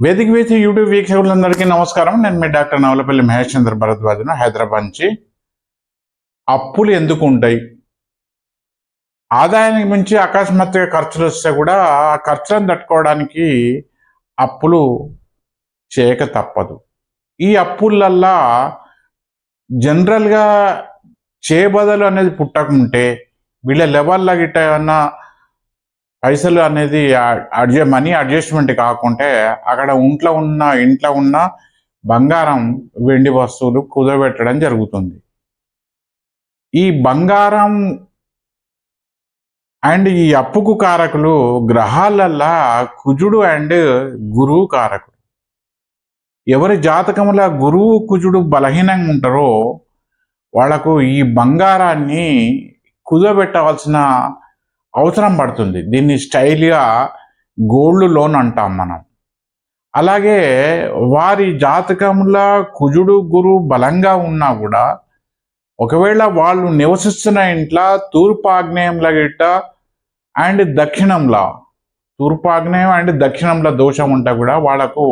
వేదిక వేసి యూట్యూబ్ వీక్షకులందరికీ నమస్కారం. నేను మీ డాక్టర్ నవలపల్లి మహేష్ చంద్ర భరద్వాజను హైదరాబాద్ నుంచి. అప్పులు ఎందుకు ఉంటాయి? ఆదాయానికి మించి అకస్మాత్తుగా ఖర్చులు వస్తే కూడా ఆ ఖర్చులను తట్టుకోవడానికి అప్పులు చేయక తప్పదు. ఈ అప్పులల్లా జనరల్గా చేయబదలు అనేది పుట్టకుంటే వీళ్ళ లెవెల్లో గిట్ట ఏమన్నా పైసలు అనేది అడ్జ మనీ అడ్జస్ట్మెంట్ కాకుంటే అక్కడ ఇంట్లో ఉన్న ఇంట్లో ఉన్న బంగారం వెండి వస్తువులు కుదరబెట్టడం జరుగుతుంది. ఈ బంగారం అండ్ ఈ అప్పుకు కారకులు గ్రహాలల్లా కుజుడు అండ్ గురువు కారకుడు ఎవరి జాతకముల గురువు కుజుడు బలహీనంగా ఉంటారో వాళ్ళకు ఈ బంగారాన్ని కుదబెట్టవలసిన అవసరం పడుతుంది. దీన్ని స్టైల్గా గోల్డ్ లోన్ అంటాం మనం. అలాగే వారి జాతకంలో కుజుడు గురు బలంగా ఉన్నా కూడా ఒకవేళ వాళ్ళు నివసిస్తున్న ఇంట్లో తూర్పు ఆగ్నేయంలో గిట్ట అండ్ దక్షిణంలో తూర్పు ఆగ్నేయం అండ్ దక్షిణంలో దోషం ఉంటే కూడా వాళ్ళకు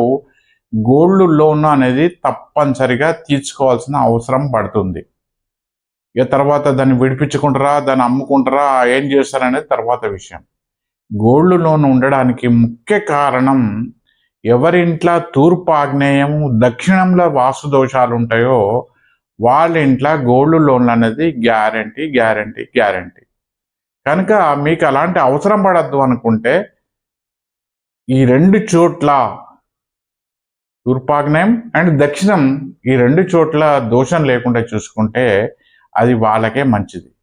గోల్డ్ లోన్ అనేది తప్పనిసరిగా తీసుకోవాల్సిన అవసరం పడుతుంది. ఇక తర్వాత దాన్ని విడిపించుకుంటారా దాన్ని అమ్ముకుంటారా ఏం చేస్తారనేది తర్వాత విషయం. గోల్డ్ లోన్ ఉండడానికి ముఖ్య కారణం ఎవరి ఇంట్లో తూర్పు ఆగ్నేయం దక్షిణంలో వాస్తు దోషాలు ఉంటాయో వాళ్ళ ఇంట్లో గోల్డ్ లోన్లు అనేది గ్యారంటీ గ్యారంటీ గ్యారంటీ. కనుక మీకు అలాంటి అవసరం పడద్దు అనుకుంటే ఈ రెండు చోట్ల తూర్పాగ్నేయం అండ్ దక్షిణం ఈ రెండు చోట్ల దోషం లేకుండా చూసుకుంటే అది వాళ్ళకే మంచిది.